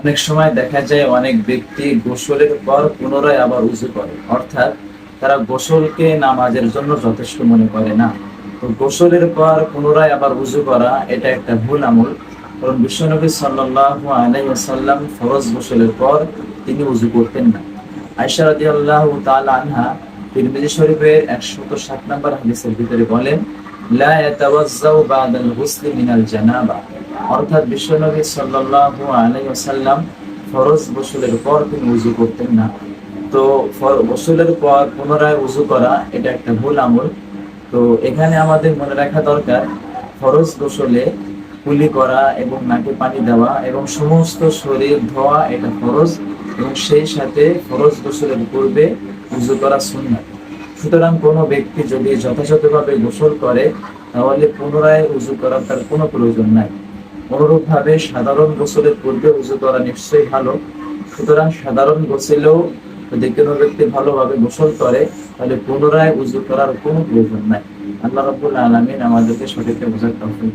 অনেক সময় দেখা যায় অনেক ব্যক্তি গোসলের পর পুনরায় আবার উজু করে। অর্থাৎ তারা গোসলকে নামাজের জন্য যথেষ্ট মনে করে না। তো গোসলের পর পুনরায় আবার উজু করা, এটা একটা ভুল আমল। কারণ বিশ্বনবী সাল্লাল্লাহু আলাইহি ওয়াসাল্লাম ফরজ গোসলের পর তিনি উজু করতেন না। আয়েশা রাদিয়াল্লাহু তাআলা আনহা তিরমিজি শরীফের 107 নম্বর হাদিসের ভিতরে বলেন মিনাল অর্থাৎ ফরজ পর তিনি করতেন না। তো পর পুনরায় করা এটা একটা ভুল আমল। তো এখানে আমাদের মনে রাখা দরকার, ফরজ গোসলে কুলি করা এবং নাকে পানি দেওয়া এবং সমস্ত শরীর ধোয়া এটা ফরজ এবং সেই সাথে ফরজ গোসলের পূর্বে উজু করা সুন্নাত। সুতরাং কোনো ব্যক্তি যদি যথাযথভাবে গোসল করে, তাহলে পুনরায় উজু করার তার কোনো প্রয়োজন নাই। অনুরূপভাবে সাধারণ গোসলের পূর্বে উজু করা নিশ্চয়ই ভালো। সুতরাং সাধারণ গোসলেও যদি কোনো ব্যক্তি ভালোভাবে গোসল করে, তাহলে পুনরায় উজু করার কোনো প্রয়োজন নাই। আল্লাহ রাব্বুল আলামিন আমাদেরকে সঠিকটা বোঝার তৌফিক।